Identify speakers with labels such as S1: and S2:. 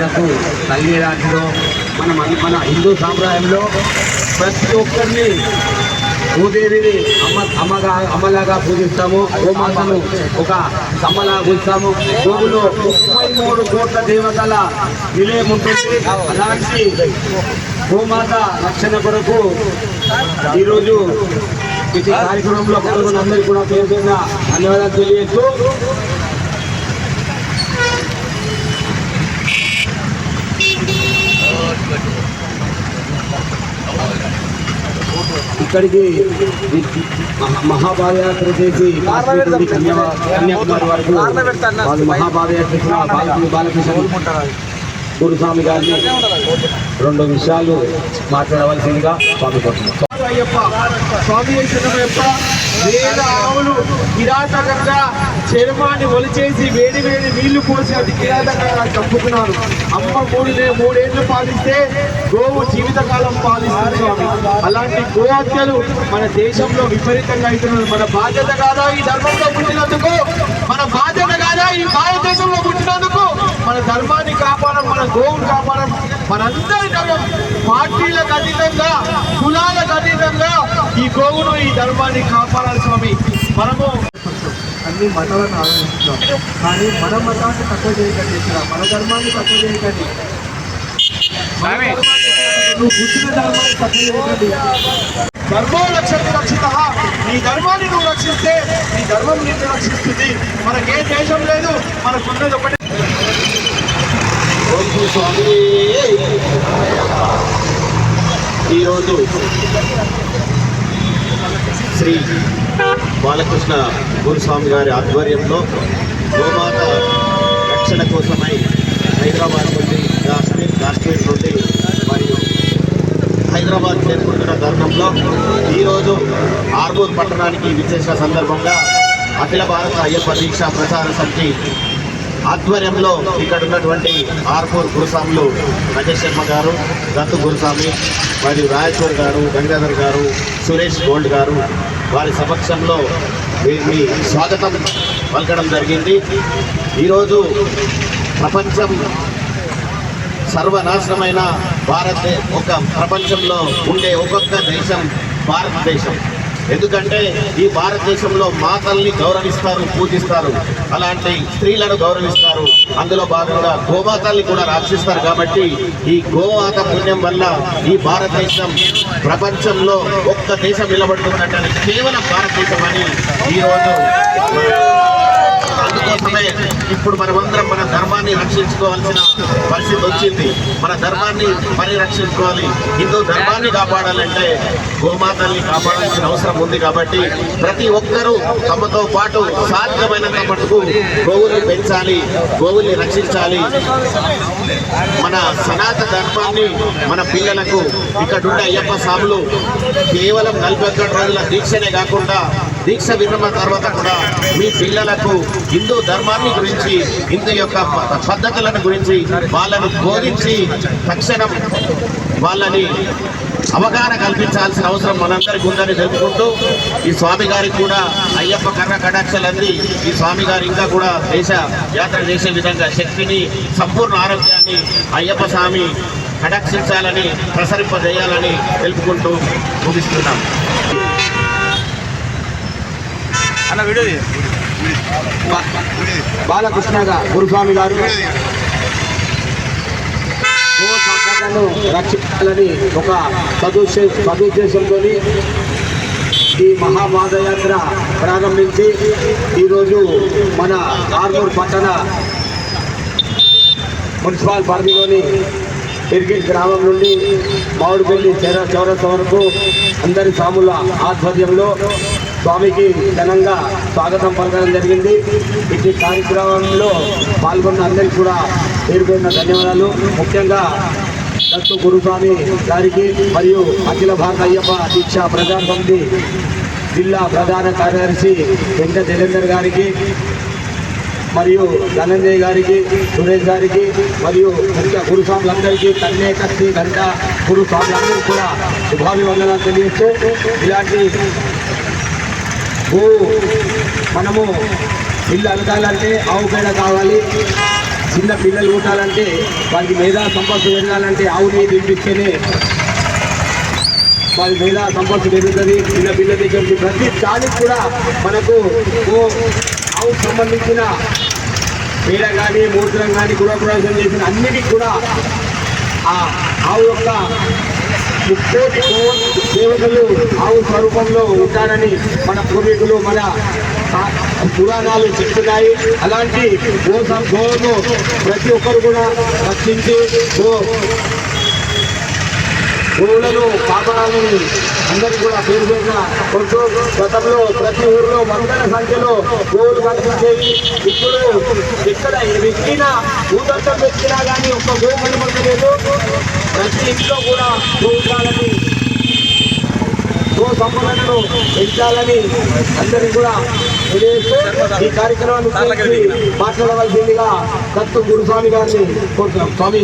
S1: మనకు తల్లి రాజులో మన మన హిందూ సాంప్రదాయంలో ప్రతి ఒక్కరిని భూదేవిని అమ్మ అమ్మగా అమ్మలాగా పూజిస్తాము. గోమాతను ఒక సమ్మలాగా పూజిస్తాము. గోవులో ముప్పై మూడు కోట్ల దేవతల విలయం ఉంటుంది. అలాంటి గోమాత రక్షణ కొరకు ఈరోజు ఈ కార్యక్రమంలో పాల్గొన్న అందరికీ కూడా పేరు పేరున ధన్యవాదాలు తెలియజేస్తూ ఇక్కడికి మహాపాదయాత్ర చేసి కన్యాకుమారి వరకు వాళ్ళు మహాపాదయాత్ర బాలకృష్ణ గురుస్వామి గారిని రెండు విషయాలు మాట్లాడవలసిందిగా స్వామి కోరుతున్నాం
S2: అయ్యప్ప స్వామి శరణమయ్యప్ప వేద ఆవులు కిరాతకంగా చర్మాన్ని ఒలిచేసి వేడి వేడి నీళ్ళు పోసి అది కిరాతకంగా చంపుతున్నారు అమ్మ మూడు మూడేళ్ళు పాలిస్తే గోవు జీవితకాలం పాలిస్తుంది స్వామి. అలాంటి గో హత్యలు మన దేశంలో విపరీతంగా అవుతున్నారు. మన బాధ్యత కాదా ఈ ధర్మంలో పుట్టినందుకు? మన బాధ్యత కాదా ఈ భారతదేశంలో పుట్టినందుకు? మన ధర్మాన్ని కాపాడం మన గోవును కాపాడం మనందరి ధర్మం పార్టీలకు అతీతంగా కులాలకు అతీతంగా ఈ గోవును ఈ ధర్మాన్ని కాపాడాలి స్వామి. మనము అన్ని మతాలను ఆలోచిస్తున్నాం కానీ మన మతాన్ని తక్కువ చేయకండి ఇక్కడ. మన ధర్మాన్ని తక్కువ చేయకండి. నువ్వు పుట్టిన ధర్మాన్ని తక్కువ చేయకండి. ధర్మం రక్షణ రక్షిత నీ ధర్మాన్ని నువ్వు రక్షిస్తే నీ ధర్మం నిన్ను రక్షిస్తుంది. మనకే దేశం లేదు మనకున్నది ఒకటి.
S1: స్వామి. ఈరోజు శ్రీ బాలకృష్ణ గురుస్వామి గారి ఆధ్వర్యంలో గోమాత రక్షణ కోసమై హైదరాబాద్ నుండి కాశ్మీర్ కాశ్మీర్ నుండి మరియు హైదరాబాద్ చేరుకుంటున్న తరుణంలో ఈరోజు ఆర్మూర్ పట్టణానికి విచ్చేసిన సందర్భంగా అఖిల భారత అయ్యప్ప దీక్ష ప్రచార సమితి ఆధ్వర్యంలో ఇక్కడ ఉన్నటువంటి ఆర్పూర్ గురుస్వాములు రాజేష్ శర్మ గారు దత్తు గురుస్వామి మరియు రాయచూర్ గారు గంగాధర్ గారు సురేష్ గోల్డ్ గారు వారి సమక్షంలో వీరిని స్వాగతం పలకడం జరిగింది. ఈరోజు ప్రపంచం సర్వనాశనమైన భారత ఒక ప్రపంచంలో ఉండే ఒక్కొక్క దేశం భారతదేశం. ఎందుకంటే ఈ భారతదేశంలో మాతల్ని గౌరవిస్తారు పూజిస్తారు. అలాంటి స్త్రీలను గౌరవిస్తారు. అందులో భాగంగా గోమాతల్ని కూడా రక్షిస్తారు కాబట్టి ఈ గోమాత పుణ్యం వల్ల ఈ భారతదేశం ప్రపంచంలో ఒక్క దేశం నిలబడుతుందంటే కేవలం భారతదేశం అని ఈరోజు మాత్రమే ఇప్పుడు మనమందరం మన ధర్మాన్ని రక్షించుకోవాల్సిన పరిస్థితి వచ్చింది. మన ధర్మాన్ని పరిరక్షించుకోవాలి హిందూ ధర్మాన్ని కాపాడాలంటే గోమాతల్ని కాపాడాల్సిన అవసరం ఉంది కాబట్టి ప్రతి ఒక్కరూ తమతో పాటు సాధ్యమైనంత మటుకు గోవుల్ని పెంచాలి గోవుల్ని రక్షించాలి. మన సనాతన ధర్మాన్ని మన పిల్లలకు ఇక్కడుండే అయ్యప్ప స్వాములు కేవలం నలభై ఒక్క రోజుల దీక్షనే కాకుండా దీక్ష విరమ తర్వాత కూడా మీ పిల్లలకు హిందూ ధర్మాన్ని గురించి హిందూ యొక్క ప- పద్ధతులను గురించి వాళ్ళను బోధించి తక్షణం వాళ్ళని అవగాహన కల్పించాల్సిన అవసరం మనందరికీ ఉందని తెలుపుకుంటూ ఈ స్వామి గారికి కూడా అయ్యప్ప కర్ర కటాక్షలంది ఈ స్వామి గారు ఇంకా కూడా దేశ యాత్ర చేసే విధంగా శక్తిని సంపూర్ణ ఆరోగ్యాన్ని అయ్యప్ప స్వామి కటాక్షించాలని ప్రసరింపజేయాలని తెలుపుకుంటూ ముగిస్తున్నాం.
S3: అన్న వీడియో
S1: బాలకృష్ణ గురుస్వామి గారు. సంపదను రక్షించాలని ఒక సదుశే సదుద్దేశంతో ఈ మహాపాదయాత్ర ప్రారంభించి ఈరోజు మన ఆర్మూర్ పట్టణ మున్సిపల్ పరిధిలోని ఇరిగిట్ గ్రామం నుండి మామిడిపల్లి చౌరస్ వరకు అందరి సాముల ఆధ్వర్యంలో స్వామికి ఘనంగా స్వాగతం పలకడం జరిగింది. ఇటు కార్యక్రమంలో పాల్గొన్న అందరికీ కూడా పేరు ధన్యవాదాలు. ముఖ్యంగా దత్తు గురుస్వామి గారికి మరియు అఖిల భారత అయ్యప్ప దీక్ష ప్రజా సమితి జిల్లా ప్రధాన కార్యదర్శి వెంక జగేందర్ గారికి మరియు ధనంజయ్ గారికి సురేష్ గారికి మరియు ముఖ్య గురుస్వాములందరికీ కన్నే కత్తి గంట గురుస్వాములందరికీ కూడా శుభాభివందనాలు తెలియజేస్తూ ఇలాంటి ఓ మనము ఇల్లు అడగాలంటే ఆవు పేడ కావాలి.
S3: చిన్న పిల్లలు ఉండాలంటే వారికి మేధా సంపత్తి పెరగాలంటే ఆవు నీరు తినిపిస్తేనే వారి మేధా సంపత్తి పెరుగుతుంది. చిన్న పిల్లల దగ్గర ప్రతి దానికి కూడా మనకు ఓ ఆవుకు సంబంధించిన పేడ కానీ మూత్రం కానీ గృహప్రవేశం చేసిన అన్నిటికీ కూడా ఆ ఆవు యొక్క ముక్కోటి గో- ఆవు స్వరూపంలో ఉంటారని మన పూర్వీకులు మన పురాణాలు చెప్తున్నాయి. అలాంటి గో ప్రతి ఒక్కరు కూడా రక్షించి గో గోవులను కాపాడాలని అందరికీ కూడా పేరు పేరున కొంటూ గతంలో ప్రతి ఊరిలో వందల సంఖ్యలో గోవులు కనిపించేవి ఇప్పుడు ఇక్కడ ఎక్కిన ఊదంతం పెట్టినా కానీ ఒక్క గోవు కనబడలేదు ప్రతి ఇంట్లో కూడా గోవులని గో సంపదను పెంచాలని అందరికీ కూడా తెలియజేస్తూ ఈ కార్యక్రమాన్ని మాట్లాడవలసిందిగా దత్తు గురుస్వామి గారిని కోరుతున్నాం స్వామి